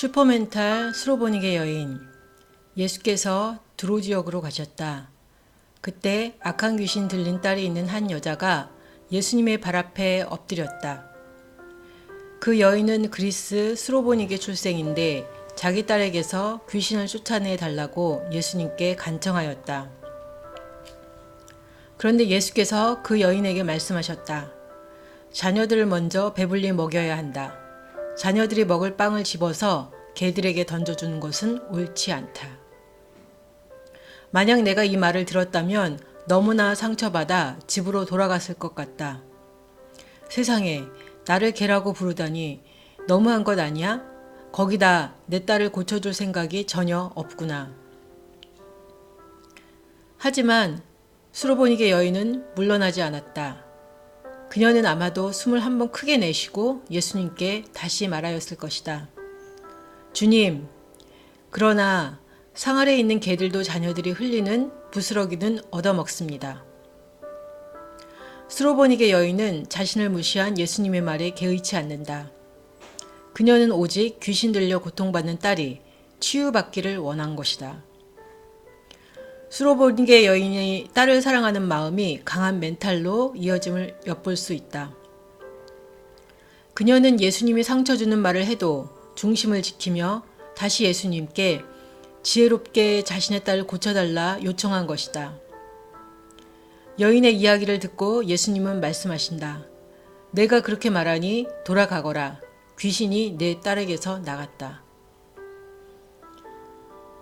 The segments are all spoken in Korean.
슈퍼멘탈 스로보닉의 여인 예수께서 드로 지역으로 가셨다. 그때 악한 귀신 들린 딸이 있는 한 여자가 예수님의 발 앞에 엎드렸다. 그 여인은 그리스 스로보닉의 출생인데 자기 딸에게서 귀신을 쫓아내 달라고 예수님께 간청하였다. 그런데 예수께서 그 여인에게 말씀하셨다. 자녀들을 먼저 배불리 먹여야 한다. 자녀들이 먹을 빵을 집어서 개들에게 던져주는 것은 옳지 않다. 만약 내가 이 말을 들었다면 너무나 상처받아 집으로 돌아갔을 것 같다. 세상에 나를 개라고 부르다니 너무한 것 아니야? 거기다 내 딸을 고쳐줄 생각이 전혀 없구나. 하지만 수로보닉의 여인은 물러나지 않았다. 그녀는 아마도 숨을 한 번 크게 내쉬고 예수님께 다시 말하였을 것이다. 주님, 그러나 상 아래 있는 개들도 자녀들이 흘리는 부스러기는 얻어먹습니다. 스로보닉의 여인은 자신을 무시한 예수님의 말에 개의치 않는다. 그녀는 오직 귀신 들려 고통받는 딸이 치유받기를 원한 것이다. 수로보닉의 여인이 딸을 사랑하는 마음이 강한 멘탈로 이어짐을 엿볼 수 있다. 그녀는 예수님이 상처 주는 말을 해도 중심을 지키며 다시 예수님께 지혜롭게 자신의 딸을 고쳐달라 요청한 것이다. 여인의 이야기를 듣고 예수님은 말씀하신다. 내가 그렇게 말하니 돌아가거라. 귀신이 내 딸에게서 나갔다.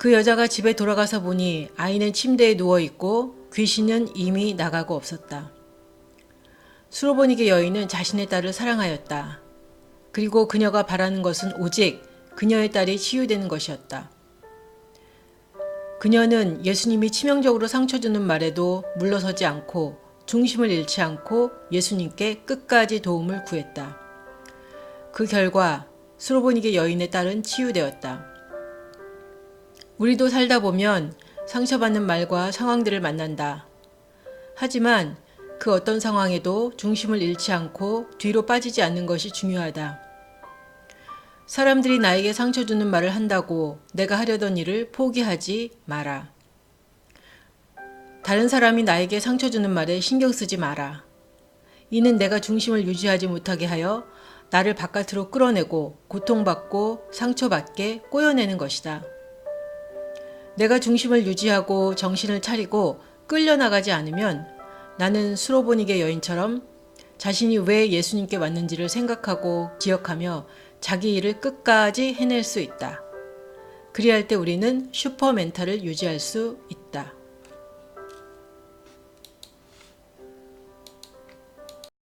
그 여자가 집에 돌아가서 보니 아이는 침대에 누워 있고 귀신은 이미 나가고 없었다. 수로보닉의 여인은 자신의 딸을 사랑하였다. 그리고 그녀가 바라는 것은 오직 그녀의 딸이 치유되는 것이었다. 그녀는 예수님이 치명적으로 상처 주는 말에도 물러서지 않고 중심을 잃지 않고 예수님께 끝까지 도움을 구했다. 그 결과 수로보닉의 여인의 딸은 치유되었다. 우리도 살다 보면 상처받는 말과 상황들을 만난다. 하지만 그 어떤 상황에도 중심을 잃지 않고 뒤로 빠지지 않는 것이 중요하다. 사람들이 나에게 상처 주는 말을 한다고 내가 하려던 일을 포기하지 마라. 다른 사람이 나에게 상처 주는 말에 신경 쓰지 마라. 이는 내가 중심을 유지하지 못하게 하여 나를 바깥으로 끌어내고 고통받고 상처받게 꼬여내는 것이다. 내가 중심을 유지하고 정신을 차리고 끌려나가지 않으면 나는 수로보닉의 여인처럼 자신이 왜 예수님께 왔는지를 생각하고 기억하며 자기 일을 끝까지 해낼 수 있다. 그리할 때 우리는 슈퍼 멘탈을 유지할 수 있다.